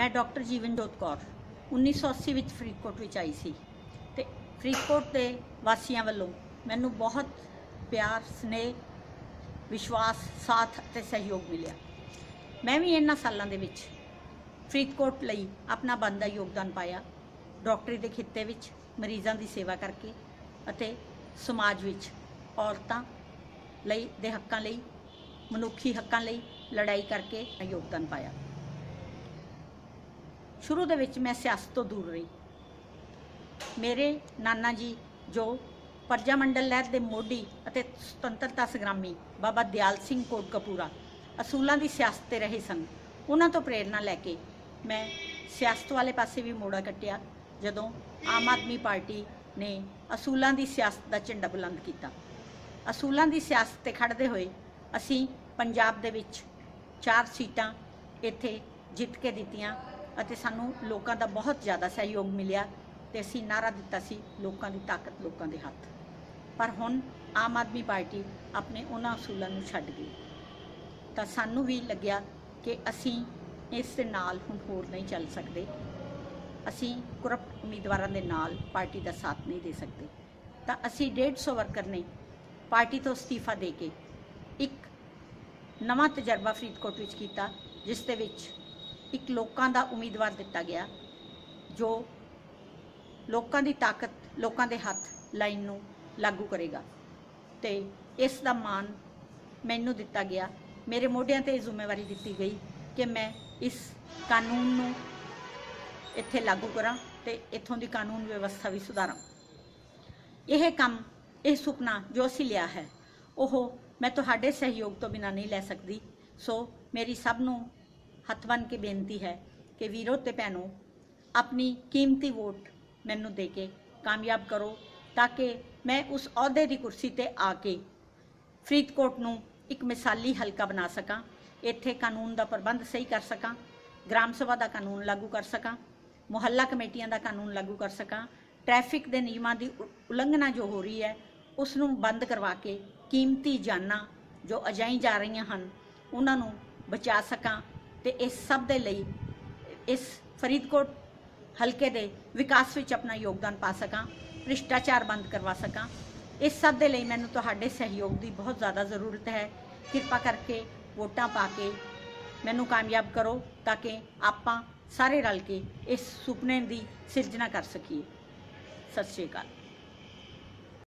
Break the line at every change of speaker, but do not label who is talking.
ਮੈਂ ਡਾਕਟਰ ਜੀਵਨਜੋਤ ਕੌਰ 1980 ਵਿੱਚ ਫਰੀਦਕੋਟ ਵਿੱਚ ਆਈ ਸੀ। ਤੇ ਫਰੀਦਕੋਟ ਦੇ ਵਾਸੀਆਂ ਵੱਲੋਂ ਮੈਨੂੰ ਬਹੁਤ ਪਿਆਰ, ਸਨੇਹ, ਵਿਸ਼ਵਾਸ, ਸਾਥ ਅਤੇ ਸਹਿਯੋਗ ਮਿਲਿਆ। ਮੈਂ ਵੀ ਇਹਨਾਂ ਸਾਲਾਂ ਦੇ ਵਿੱਚ ਫਰੀਦਕੋਟ ਲਈ ਆਪਣਾ ਬਣਦਾ ਯੋਗਦਾਨ ਪਾਇਆ, ਡਾਕਟਰੀ ਦੇ ਖਿੱਤੇ ਵਿੱਚ, ਮਰੀਜ਼ਾਂ ਦੀ ਸੇਵਾ ਕਰਕੇ ਅਤੇ ਸਮਾਜ ਵਿੱਚ ਔਰਤਾਂ ਲਈ ਦੇ ਹੱਕਾਂ ਲਈ, ਮਨੁੱਖੀ ਹੱਕਾਂ ਲਈ ਲੜਾਈ ਕਰਕੇ ਯੋਗਦਾਨ ਪਾਇਆ। ਸ਼ੁਰੂ ਦੇ ਵਿੱਚ ਮੈਂ ਸਿਆਸਤ ਤੋਂ ਦੂਰ ਰਹੀ। ਮੇਰੇ ਨਾਨਾ ਜੀ ਜੋ ਪਰਜਾ ਮੰਡਲ ਲਹਿਰ ਦੇ ਮੋਢੀ ਅਤੇ ਸੁਤੰਤਰਤਾ ਸੰਗਰਾਮੀ ਬਾਬਾ ਦਿਆਲ ਸਿੰਘ ਕੋਟਕਪੂਰਾ ਅਸੂਲਾਂ ਦੀ ਸਿਆਸਤ ਤੇ ਰਹੇ ਸਨ, ਉਹਨਾਂ ਤੋਂ ਪ੍ਰੇਰਣਾ ਲੈ ਕੇ ਮੈਂ ਸਿਆਸਤ ਵਾਲੇ ਪਾਸੇ ਵੀ ਮੋੜਾ ਕੱਟਿਆ, ਜਦੋਂ ਆਮ ਆਦਮੀ ਪਾਰਟੀ ਨੇ ਅਸੂਲਾਂ ਦੀ ਸਿਆਸਤ ਦਾ ਝੰਡਾ ਬੁਲੰਦ ਕੀਤਾ। ਅਸੂਲਾਂ ਦੀ ਸਿਆਸਤ ਤੇ ਖੜਦੇ ਹੋਏ ਅਸੀਂ ਪੰਜਾਬ ਦੇ ਵਿੱਚ ਚਾਰ ਸੀਟਾਂ ਇੱਥੇ ਜਿੱਤ ਕੇ ਦਿੱਤੀਆਂ। ਅਤੇ ਸਾਨੂੰ ਲੋਕਾਂ ਦਾ ਬਹੁਤ ਜ਼ਿਆਦਾ ਸਹਿਯੋਗ ਮਿਲਿਆ ਤੇ ਅਸੀਂ ਨਾਰਾ ਦਿੱਤਾ ਸੀ ਲੋਕਾਂ ਦੀ ਤਾਕਤ ਲੋਕਾਂ ਦੇ ਹੱਥ। ਪਰ ਹੁਣ ਆਮ ਆਦਮੀ ਪਾਰਟੀ ਆਪਣੇ ਉਹਨਾਂ ਅਸੂਲਾਂ ਨੂੰ ਛੱਡ ਗਈ। ਤਾਂ ਸਾਨੂੰ ਵੀ ਲੱਗਿਆ ਕਿ ਅਸੀਂ ਇਸ ਦੇ ਨਾਲ ਹੁਣ ਹੋਰ ਨਹੀਂ ਚੱਲ ਸਕਦੇ। ਅਸੀਂ ਕਰਪਟ ਉਮੀਦਵਾਰਾਂ ਦੇ ਨਾਲ ਪਾਰਟੀ ਦਾ ਸਾਥ ਨਹੀਂ ਦੇ ਸਕਦੇ। ਤਾਂ ਅਸੀਂ 150 ਵਰਕਰ ਨੇ ਪਾਰਟੀ ਤੋਂ ਅਸਤੀਫਾ ਦੇ ਕੇ ਇੱਕ ਨਵਾਂ ਤਜਰਬਾ ਫਰੀਦਕੋਟ ਵਿੱਚ ਕੀਤਾ, ਜਿਸ ਦੇ ਵਿੱਚ ਇੱਕ ਲੋਕਾਂ ਦਾ ਉਮੀਦਵਾਰ ਦਿੱਤਾ ਗਿਆ, ਜੋ ਲੋਕਾਂ ਦੀ ਤਾਕਤ, ਲੋਕਾਂ ਦੇ ਹੱਥ ਲਾਈਨ ਨੂੰ ਲਾਗੂ ਕਰੇਗਾ। ਤੇ ਇਸ ਦਾ ਮਾਣ ਮੈਨੂੰ ਦਿੱਤਾ ਗਿਆ। ਮੇਰੇ ਮੋਢਿਆਂ ਤੇ ਇਹ ਜ਼ਿੰਮੇਵਾਰੀ ਦਿੱਤੀ ਗਈ ਕਿ ਮੈਂ ਇਸ ਕਾਨੂੰਨ ਨੂੰ ਇੱਥੇ ਲਾਗੂ ਕਰਾਂ ਤੇ ਇੱਥੋਂ ਦੀ ਕਾਨੂੰਨ ਵਿਵਸਥਾ ਵੀ ਸੁਧਾਰਾਂ। ਇਹ ਕੰਮ, ਇਹ ਸੁਪਨਾ ਜੋ ਅਸੀਂ ਲਿਆ ਹੈ, ਉਹ ਮੈਂ ਤੁਹਾਡੇ ਸਹਿਯੋਗ ਤੋਂ ਬਿਨਾਂ ਨਹੀਂ ਲੈ ਸਕਦੀ। ਸੋ ਮੇਰੀ ਸਭ ਨੂੰ ਹੱਥ ਬੰਨ ਕੇ ਬੇਨਤੀ ਹੈ ਕਿ ਵੀਰੋ ਤੇ ਭੈਣੋ, ਆਪਣੀ ਕੀਮਤੀ ਵੋਟ ਮੈਨੂੰ ਦੇ ਕੇ ਕਾਮਯਾਬ ਕਰੋ ਤਾਂ ਕਿ ਮੈਂ ਉਸ ਅਹੁਦੇ ਦੀ ਕੁਰਸੀ ਤੇ ਆ ਕੇ ਫਰੀਦਕੋਟ ਨੂੰ ਇੱਕ ਮਿਸਾਲੀ ਹਲਕਾ ਬਣਾ ਸਕਾਂ, ਇੱਥੇ ਕਾਨੂੰਨ ਦਾ ਪ੍ਰਬੰਧ ਸਹੀ ਕਰ ਸਕਾਂ, ਗ੍ਰਾਮ ਸਭਾ ਦਾ ਕਾਨੂੰਨ ਲਾਗੂ ਕਰ ਸਕਾਂ, ਮੁਹੱਲਾ ਕਮੇਟੀਆਂ ਦਾ ਕਾਨੂੰਨ ਲਾਗੂ ਕਰ ਸਕਾਂ, ਟ੍ਰੈਫਿਕ ਦੇ ਨਿਯਮਾਂ ਦੀ ਉਲੰਘਣਾ ਜੋ ਹੋ ਰਹੀ ਹੈ, ਉਸ ਨੂੰ ਬੰਦ ਕਰਵਾ ਕੇ ਕੀਮਤੀ ਜਾਨਾਂ ਜੋ ਅਜਾਈ ਜਾ ਰਹੀਆਂ ਹਨ, ਉਹਨਾਂ ਨੂੰ ਬਚਾ ਸਕਾਂ ਤੇ ਇਸ ਸਭ ਦੇ ਲਈ, ਇਸ ਫਰੀਦਕੋਟ ਹਲਕੇ ਦੇ ਵਿਕਾਸ ਵਿੱਚ ਆਪਣਾ ਯੋਗਦਾਨ ਪਾ ਸਕਾਂ, ਭ੍ਰਿਸ਼ਟਾਚਾਰ ਬੰਦ ਕਰਵਾ ਸਕਾਂ। ਇਸ ਸਭ ਦੇ ਲਈ ਮੈਨੂੰ ਤੁਹਾਡੇ ਸਹਿਯੋਗ ਦੀ ਬਹੁਤ ਜ਼ਿਆਦਾ ਜ਼ਰੂਰਤ ਹੈ। ਕਿਰਪਾ ਕਰਕੇ ਵੋਟਾਂ ਪਾ ਕੇ ਮੈਨੂੰ ਕਾਮਯਾਬ ਕਰੋ ਤਾਂ ਕਿ ਆਪਾਂ ਸਾਰੇ ਰਲ ਕੇ ਇਸ ਸੁਪਨੇ ਦੀ ਸਿਰਜਣਾ ਕਰ ਸਕੀਏ। ਸਤਿ ਸ਼੍ਰੀ ਅਕਾਲ।